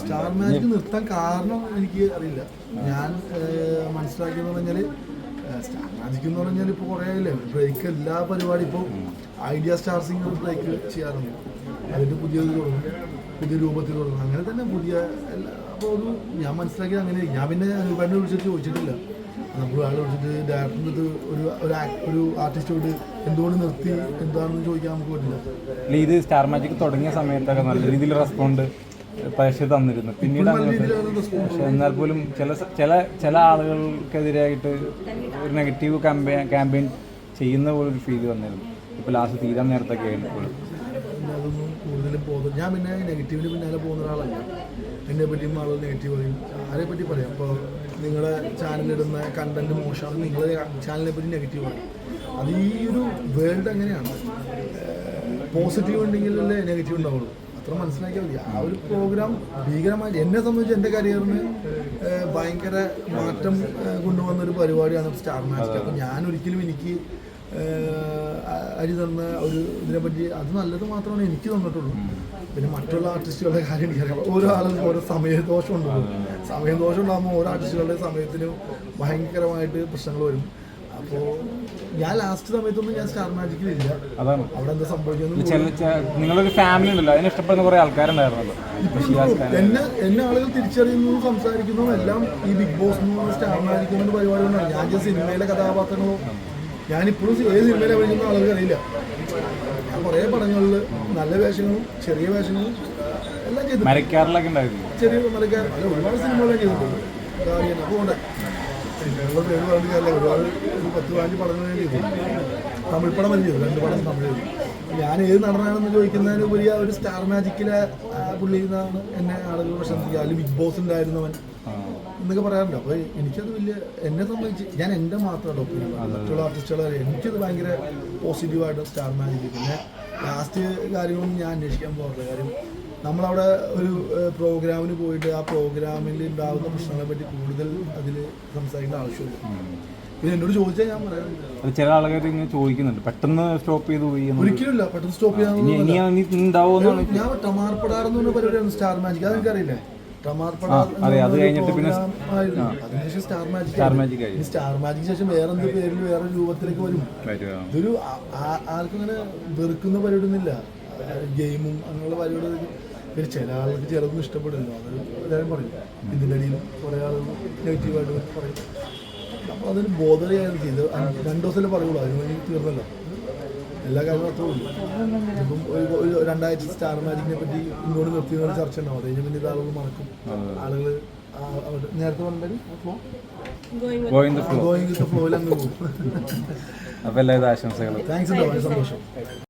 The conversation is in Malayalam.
സ്റ്റാർ മാജിക് നിർത്താൻ കാരണം എനിക്ക് അറിയില്ല. ഞാൻ മനസ്സിലാക്കിയെന്ന് പറഞ്ഞാൽ സ്റ്റാർ മാജിക് എന്ന് പറഞ്ഞാൽ ഇപ്പോൾ കുറേ ആയില്ലേ? ബ്രേക്ക് എല്ലാ പരിപാടി ഇപ്പോൾ ഐഡിയ സ്റ്റാർ സിംഗർ ബ്രേക്ക് ചെയ്യാറുണ്ട്. അതിന്റെ പുതിയത് തുടങ്ങും. പുതിയ രൂപത്തിൽ തുടങ്ങും. അങ്ങനെ തന്നെ പുതിയ അപ്പോൾ ഒരു ഞാൻ മനസ്സിലാക്കിയത് അങ്ങനെ. ഞാൻ പിന്നെ അനുപേണ്ണെ വിളിച്ചിട്ട് ചോദിച്ചിട്ടില്ല. നമുക്ക് ആളെ വിളിച്ചിട്ട് ഡയറക്ടറിന്റെ അടുത്ത് ഒരു ഒരു ഒരു ആർട്ടിസ്റ്റോട് എന്തുകൊണ്ട് നിർത്തി? എന്താണെന്ന് ചോദിക്കാൻ നമുക്ക് പറ്റില്ല. അല്ല, ഇത് സ്റ്റാർ മാജിക് തുടങ്ങിയ സമയത്തൊക്കെ നല്ല രീതിയിൽ റെസ്പോണ്ട് പ്രേക്ഷകർ തന്നിരുന്നു. പിന്നീട് പക്ഷെ എന്നാൽ പോലും ചില ചില ചില ആളുകൾക്കെതിരായിട്ട് ഒരു നെഗറ്റീവ് ക്യാമ്പയിൻ ക്യാമ്പയിൻ ചെയ്യുന്ന പോലെ ഒരു ഫീൽ വന്നിരുന്നു. ഇപ്പോൾ ലാസ്റ്റ് തീരാൻ നേരത്തൊക്കെ ആയിരുന്നു പോലും അതൊന്നും കൂടുതലും പോകുന്നത്. ഞാൻ പിന്നെ നെഗറ്റീവിന് പിന്നാലെ പോകുന്ന ഒരാളല്ല. എന്നെ പറ്റിയും ആളുകൾ നെഗറ്റീവ് പറയും. ആരെ പറ്റി പറയാം? അപ്പോൾ നിങ്ങളുടെ ചാനലിടുന്ന കണ്ടന്റ് മോശമാണ്. നിങ്ങളുടെ ചാനലിനെ പറ്റി നെഗറ്റീവ് പറയും. അത് ഈ ഒരു വേൾഡ് അങ്ങനെയാണ്. പോസിറ്റീവ് ഉണ്ടെങ്കിലല്ലേ നെഗറ്റീവ് ഉണ്ടാവുള്ളൂ. അത്ര മനസ്സിലാക്കിയാൽ മതി. ആ ഒരു പ്രോഗ്രാം ഭീകരമായി എന്നെ സംബന്ധിച്ച് എന്റെ കരിയറിന് ഭയങ്കര മാറ്റം കൊണ്ടുവന്ന ഒരു പരിപാടിയാണ് സ്റ്റാർ മാജിക് അപ്പോൾ ഞാൻ ഒരിക്കലും എനിക്ക് അരി തന്ന ഒരു ഇതിനെപ്പറ്റി അത് നല്ലത് മാത്രമാണ് എനിക്ക് തന്നിട്ടുള്ളൂ. പിന്നെ മറ്റുള്ള ആർട്ടിസ്റ്റുകളുടെ കാര്യം എനിക്കറിയാം. ഓരോ ആളും ഓരോ സമയദോഷം ഉണ്ടാവും. സമയദോഷം ഉണ്ടാകുമ്പോൾ ഓരോ ആർട്ടിസ്റ്റുകളുടെ സമയത്തിന് ഭയങ്കരമായിട്ട് പ്രശ്നങ്ങൾ വരും. അപ്പോൾ ഞാൻ ലാസ്റ്റ് സമയത്തൊന്നും ഞാൻ സ്റ്റാർ മാജിക്കിലില്ല അതാണ്. അവിടെ എന്താ സംഭവിക്കുന്നത് ചില ചെ- നിങ്ങളൊരു ഫാമിലി ഉണ്ടല്ലോ അതിനെ ഇഷ്ടപ്പെടുന്ന കുറെ ആൾക്കാരുണ്ടായിരുന്നു ഇപ്പോൾ ഷിയാസ് ഖാൻ എന്നെ എന്നെ ആളുകൾ തിരിച്ചറിയുന്നതും സംസാരിക്കുന്നതും എല്ലാം ഈ ബിഗ് ബോസ് എന്ന് പറഞ്ഞ സ്റ്റാർ മാജിക് എന്ന പരിപാടി കൊണ്ടാണ്. ഞാൻ just സിനിമയിലെ കഥാപാത്രങ്ങളോ ഞാനിപ്പോഴും ഏത് സിനിമയിലെ അഭിനയിക്കുന്ന ആളുകൾ അറിയില്ല. ഞാൻ കുറേ പടങ്ങളിൽ നല്ല വേഷങ്ങളും ചെറിയ വേഷങ്ങളും എല്ലാം ചെയ്തു മരക്കാറിലൊക്കെ ഉണ്ടായിരുന്നു. ചെറിയ മലക്കാർ അല്ല ഒരുപാട് സിനിമകളൊക്കെ ചെയ്തിട്ടുണ്ട്. ഉണ്ട് സിനിമകളുടെ പേര് പറഞ്ഞു കാര്യമില്ല ഒരുപാട് ഒരു പത്ത് പതിനഞ്ച് പടങ്ങൾ ഞാൻ തമിഴ് പടം ചെയ്തു രണ്ട് പടം തമിഴ് ഞാൻ ഏത് നടനാണെന്ന് ചോദിക്കുന്നതിന് ഉപരി ആ. ഒരു സ്റ്റാർ മാജിക്കിലെ പുള്ളി എന്നാണ് എന്നെ ആളുകൾ പ്രശംസിക്കുക അതിൽ ബിഗ് ബോസ് ഉണ്ടായിരുന്നവൻ എന്നൊക്കെ പറയാറുണ്ട് അപ്പോൾ എനിക്കത് വലിയ എന്നെ സംബന്ധിച്ച് ഞാൻ എന്റെ മാത്രമാണ് ഒപ്പീനിയൻ മറ്റുള്ള ആർട്ടിസ്റ്റുകൾ എനിക്കത് ഭയങ്കര പോസിറ്റീവായിട്ട് സ്റ്റാർ മാജിക് പിന്നെ ലാസ്റ്റ് കാര്യങ്ങളൊന്നും ഞാൻ അന്വേഷിക്കാൻ പോകാറില്ല കാര്യം നമ്മളവിടെ ഒരു പ്രോഗ്രാമിന് പോയിട്ട് ആ പ്രോഗ്രാമിൽ ഉണ്ടാകുന്ന പ്രശ്നങ്ങളെ പറ്റി കൂടുതൽ അതിൽ സംസാരിക്കേണ്ട ആവശ്യമില്ല. പിന്നെ എന്നോട് ചോദിച്ചാൽ ഞാൻ പറയാം. അത് ചില ആൾക്കാർ ഇങ്ങനെ ചോദിക്കുന്നുണ്ട്. പെട്ടെന്ന് സ്റ്റോപ്പ് ചെയ്ത് പോയി ഒരിക്കലും ഇല്ല പെട്ടെന്ന് സ്റ്റോപ്പ് ചെയ്യാൻ ഞാൻ ടമാർപ്പടാർ എന്ന് പറഞ്ഞ പരിപാടിയാണ് സ്റ്റാർ മാജിക്. അതെ, അത് പറഞ്ഞ കഴിഞ്ഞിട്ട് പിന്നെ സ്റ്റാർ മാജിക് സ്റ്റാർ മാജിക് ശേഷം വേറെ എന്ത് പേരിൽ വേറെ രൂപത്തിലേക്ക് വരും? ഇതൊരു ആർക്കും അങ്ങനെ വെറുക്കുന്ന പരിപാടിയൊന്നുമില്ല. ഗെയിമും അങ്ങനെയുള്ള പരിപാടി പിന്നെ ചില ആളുകൾക്ക് ചിലതൊന്നും ഇഷ്ടപ്പെടുന്നു അത് എല്ലാവരും പറയും. ഇതിന്റെ അടിയിൽ കുറേ ആളുകൾ നെഗറ്റീവായിട്ട് പറയും. അപ്പോൾ അതിന് ബോധറിയായിരുന്നു ചെയ്ത് രണ്ട് ദിവസമല്ലേ പറയുള്ളൂ. അതിന് വേണ്ടി തീർന്നല്ലോ. എല്ലാ കാര്യങ്ങളും അത്രേ ഉള്ളൂ. ഇപ്പം ഒരു ഒരു രണ്ടാഴ്ച സ്റ്റാർ മാജിക്കിനെ പറ്റി ഇങ്ങോട്ട് നിർത്തി ചർച്ച ഉണ്ടാവും. അത് കഴിഞ്ഞ് പിന്നെ ഇത് ആളുകൾ മറക്കും. ആളുകൾ നേരത്തെ പറഞ്ഞാൽ ഫ്ലോ ഗോയിങ് ഫ്ലോയിൽ അങ്ങ് പോകും. അപ്പോൾ എല്ലാവിധ ആശംസകളും. താങ്ക്സ് സന്തോഷം.